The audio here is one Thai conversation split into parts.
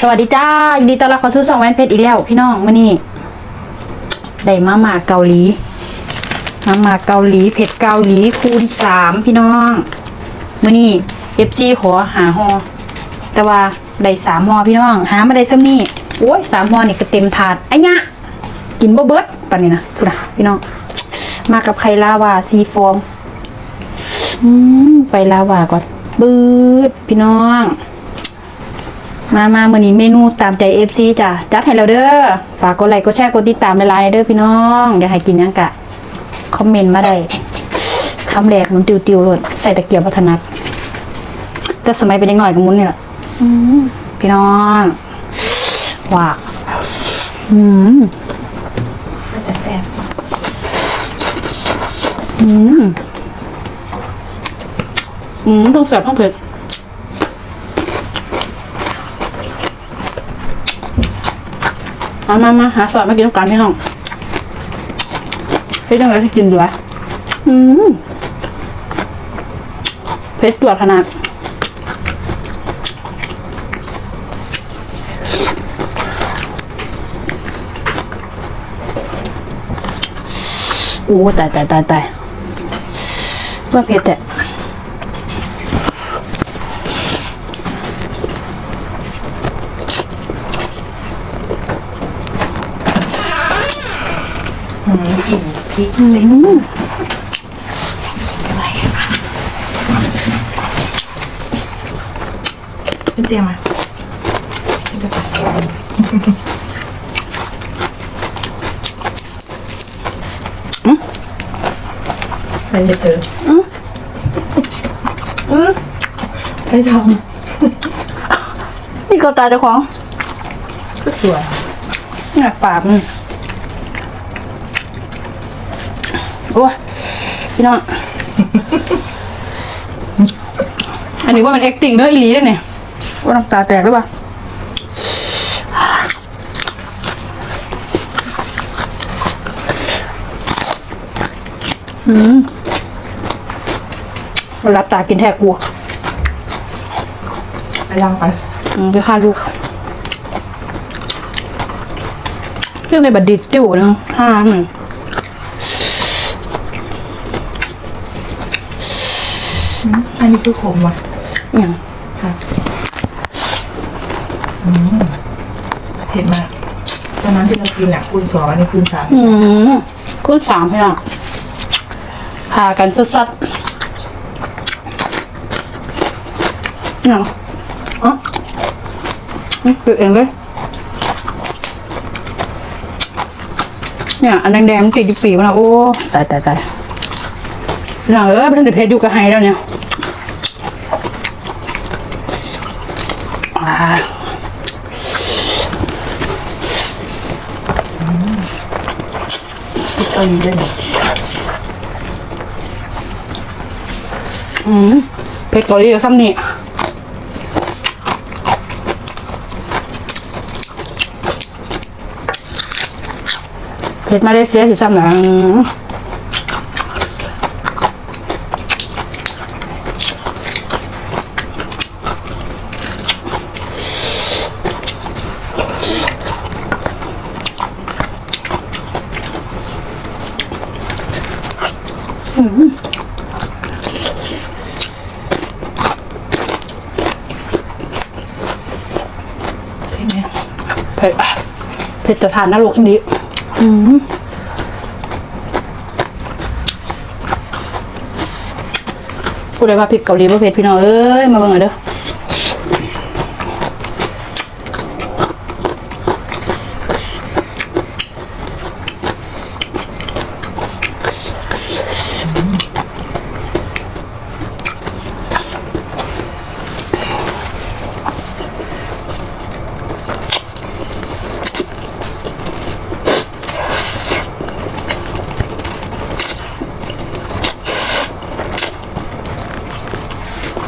สวัสดีจ้ายินดีต้อนรับเข้าสู่สองแว่นเพชรอีกแล้ว พี่น้องมื่อนี้ได้มาหมาเกาหลีมาหมาเกาหลีเผ็ดเกาหลีคูณสามพี่น้องมื่อนี้เอฟซีขอหาฮอแต่ว่าได้สามฮอพี่น้อง หามาได้ซ้ำนี่โอ้ยสามฮอนี่ก็เต็มถาดไอ้ยะกินบ่เบิดปานนี้นะพูดนะพี่น้อง มากับไข่ลาวาซีฟองอืมไปลาวาก่อนบืดพี่น้อง มามามื่อนี้เมนูตามใจเอฟซีจ้ะ จัดให้เราเด้อ ฝากกดไลค์ กดแชร์ กดติดตามในไลน์เด้อพี่น้อง อยากให้กินหยังกะ คอมเมนต์มาได้คำแรกมันติวติวๆเลยใส่ตะเกียบพัฒนัดแต่สมัยเป็นเด็กหน่อยกับมุนนี่แหละอืมพี่น้องว้าอืมก็จะแซ่บอืม อืมต้องแสบต้องเผ็ด มามามาหาสอดมากินน้ำกันพี่น้องเฮ้ยจังเลยที่กินด้วยอืมเผ็ดจวดขนาดโอ้ตายตายตายตายว่าเผ็ดแต่ พริกอืมขึ้นเตียงมาจะตัดไปเลยเธออืมอืมไปทนี่ก็ตายเจ้าของก็สวยเนี่ยปากมันโอ้ยพี่น้อง อันนี้ว่ามัน acting เด้ออีหลีเด้อเนี่ยว่าน้ำตาแตกหรือเปล่าอืมมันรับตากินแทกกลัวไปลองกันอืมไปฆ่าลูกเรื่องในบัดดิตจิ้วนึงห้าหนึ่ง อั นนี้คือขมว่ะอย่างค่ะอืมเผ็ดมาก ตอนนั้นที่เรากินอะคูณสองอันนี้คูณสามอืมคุณสามพี่น้องพากันสัดๆอย่างอ๋อนี่คือเองเลยเนี่ย อันแดงๆมันติดอยู่ปีมันอะโอ้ ตายตายตายหนังเอ้ยเป็นเด็เพชรอยู่กับไฮแล้วเนี่ย อ่าพริกเกาหลีด้วยเนี่ยอืมเพชรเกาหลีกับซ้ำนี่เพชรมาเลเซียสิซ้ำหนัง เผ็ดเผ็ดจะทานนรกนี้อืมพูดเลยว่าพริกเกาหลีบ่เผ็ดพี่น้องเอ้ย มาเบิ่งหน่อยเด้อ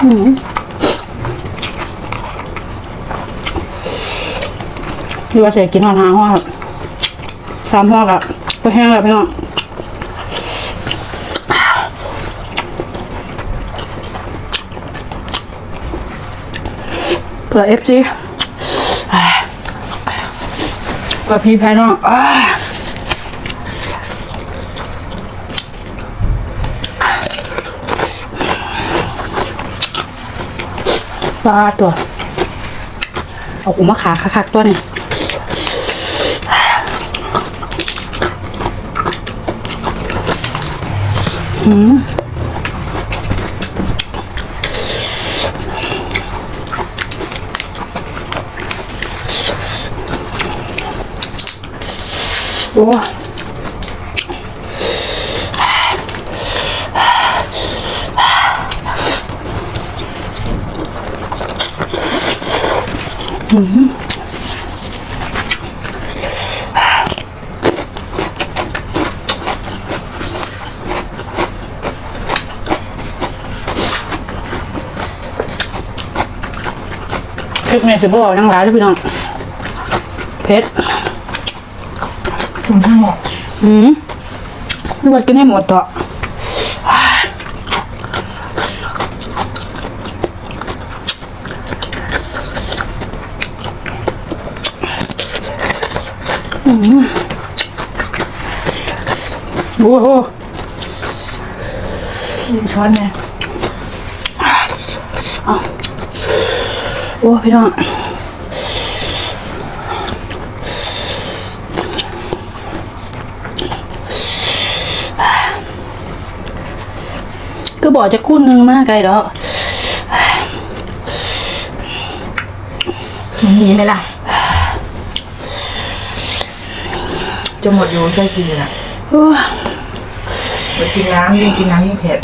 พี่ว่าเสียกินหอนหาห่อครับสามห่อกับก็แห้งแล้วพี่น้องเผื่อเอฟซีกับพี่แพ้น้อง อ้าปลาตัว เอาอุมาขาคักๆตัวนี้หืมโอ้ คลิปนี้สิบอกยังหลายเลยพี่น้องเพชรคุณทั้งหมดอืมไม่ว่ากินให้หมดเถอะ โอ้โหมีช้อนไงโอ้พี่น้องก็บอกจะคุ้นนึงมากไกลดอกมันมีไหมล่ะ จะหมดอยู่ช่วยกินอยู่นะโอ้ยไปกินน้ำยิ่งกินน้ำยิ่งเผ็ด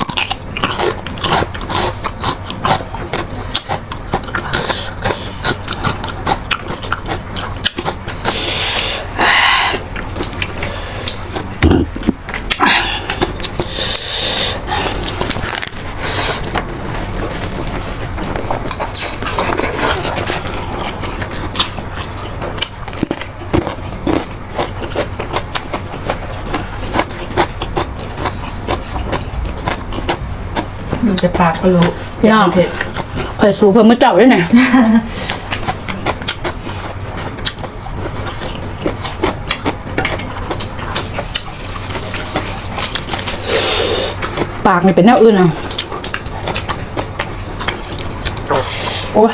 ดูจะปากก็รู้พี่น้อง เผ็ดคอยสูเพิ่มมือเจ้าด้วยเนี่ย ปากนี่เป็นแนวอื่นอะ โอ้ย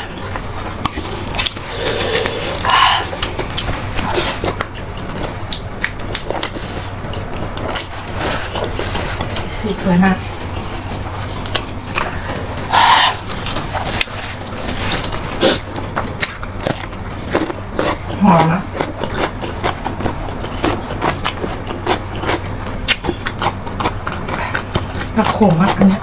สีสวยมาก หอมนะผักโขมอะอันเนี้ย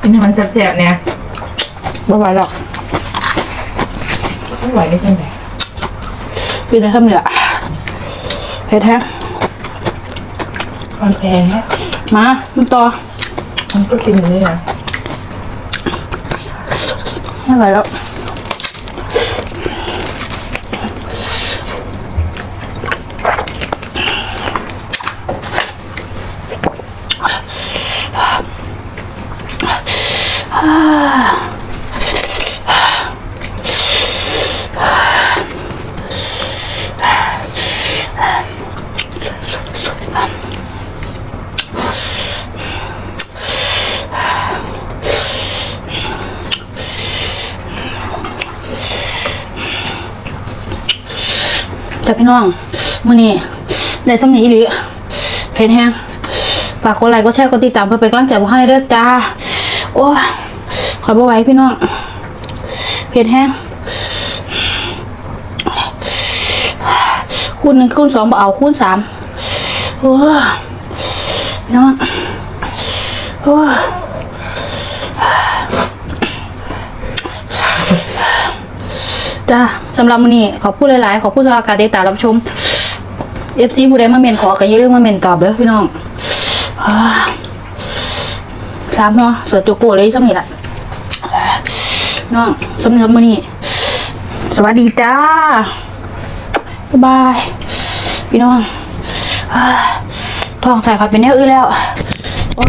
กินให้มันแซ่บๆเนี่ยไม่ไหวหรอก ไม่ไหวได้จังไงพี่ได้ทำเหนือเผ็ดแท้งมันแพงนะมามันต่อมันก็กินอย่างนี้นะไม่ไหวแล้ว จ้าพี่น้องมื้อนี้ได้สำนีอีหลีเพจแห้งฝากกดไลค์กดแชร์กดติดตามเพื่อเป็นกำลังใจพวกเราในเด้อจ้าโอ้ยขอบ่ไหว้พี่น้องเพจแห้งคูณหนึ่งคูณสองบ่เอาคูณสามโอ้ยพี่น้องโอ้ย จ้าสำหรับมื้อนี้ขอบคุณหลายๆ ขอบคุณสำหรับการติดตามรับชม FC ผู้ใดมาเมนขอก็อย่าลืมมาเมนตอบเด้อพี่น้องสามเนาะเสือตัวโกเลยสำนี่ละน้องสำหรับมื้อนี้สวัสดีจ้าบ๊ายบาย พี่น้องอ่าท้องใส่ผัดเป็นแนวอื่นแล้วโอ้